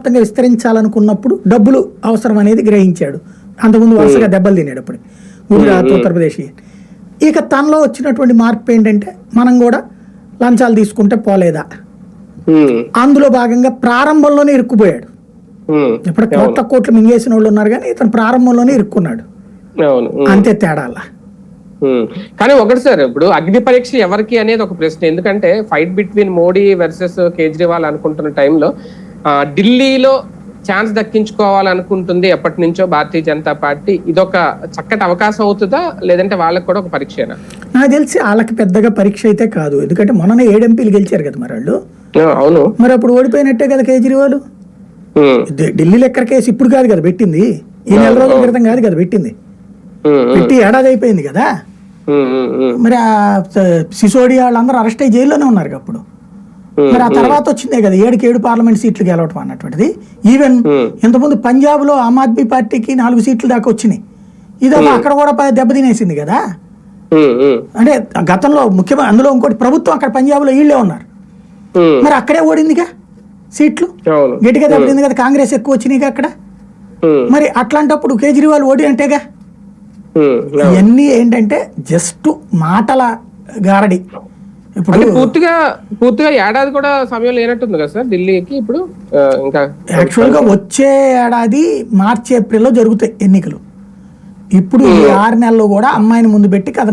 మొత్తంగా విస్తరించాలనుకున్నప్పుడు డబ్బులు అవసరం అనేది గ్రహించాడు. అంతకుముందు వరుసగా దెబ్బలు తినాడు అప్పుడు. గుజరాత్ ఉత్తరప్రదేశ్. ఇక తనలో వచ్చినటువంటి మార్పు ఏంటంటే మనం కూడా లంచాలు తీసుకుంటే పోలేదా? అందులో భాగంగా ప్రారంభంలోనే ఇరుక్కుపోయాడు. ఇప్పుడు కోట్ల కోట్లు మింగేసిన వాళ్ళు ఉన్నారు కానీ ఇతను ప్రారంభంలోనే ఇరుక్కున్నాడు. అంతే తేడాల. ఉమ్. కానీ ఒకటి సార్ ఇప్పుడు అగ్ని పరీక్ష ఎవరికి అనేది ఒక ప్రశ్న. ఎందుకంటే fight between Modi versus Kejriwal అనుకుంటున్న టైంలో ఢిల్లీలో ఛాన్స్ దక్కించుకోవాలనుకుంటుంది ఎప్పటి నుంచో భారతీయ జనతా పార్టీ. ఇదొక చక్కటి అవకాశం అవుతుందా? లేదంటే వాళ్ళకి కూడా ఒక పరీక్షనా? నాకు తెలిసి వాళ్ళకి పెద్దగా పరీక్ష అయితే కాదు. ఎందుకంటే మొన్ననే ఏడు ఎంపీలు గెలిచారు కదా మరి వాళ్ళు. అవును. మరి అప్పుడు ఓడిపోయినట్టే కదా కేజ్రీవాల్. ఢిల్లీ లెక్కర కేసు? ఇప్పుడు కాదు కదా పెట్టింది. ఈ నెల రోజుల క్రితం కాదు కదా పెట్టింది. పెట్టి ఏడాది అయిపోయింది కదా. మరి ఆ స- సిసోడియా వాళ్ళందరూ అరెస్ట్ అయ్యి జైల్లోనే ఉన్నారు అప్పుడు. మరి ఆ తర్వాత వచ్చిందే కదా ఏడుకి ఏడు పార్లమెంట్ సీట్లు గెలవటం అన్నటువంటిది. ఈవెన్. ఇంతకుముందు పంజాబ్లో ఆమ్ ఆద్మీ పార్టీకి నాలుగు సీట్లు దాకా వచ్చినాయి. ఇది అక్కడ కూడా ప- దెబ్బతినేసింది కదా. అంటే గతంలో ముఖ్యమైన అందులో ఇంకోటి ప్రభుత్వం అక్కడ పంజాబ్లో వీళ్ళే ఉన్నారు మరి అక్కడే ఓడిందిగా సీట్లు? గట్టిగా దెబ్బతింది కదా కాంగ్రెస్ ఎక్కువ వచ్చినాయిగా అక్కడ? మరి అట్లాంటప్పుడు కేజ్రీవాల్ ఓడి అంటేగా. ఇవన్నీ ఏంటంటే జస్ట్ మాటల గారడి. ఇప్పుడు పూర్తిగా పూర్తిగా ఏడాది కూడా సమయం లేనట్టుంది కదా సార్? ఢిల్లీకి ఇప్పుడు ఇంకా యాక్చువల్గా వచ్చే ఏడాది మార్చి ఏప్రిల్లో జరుగుతాయి ఎన్నికలు. ఇప్పుడు ఈ ఆరు నెలలు కూడా అమ్మాయిని ముందు పెట్టి కథ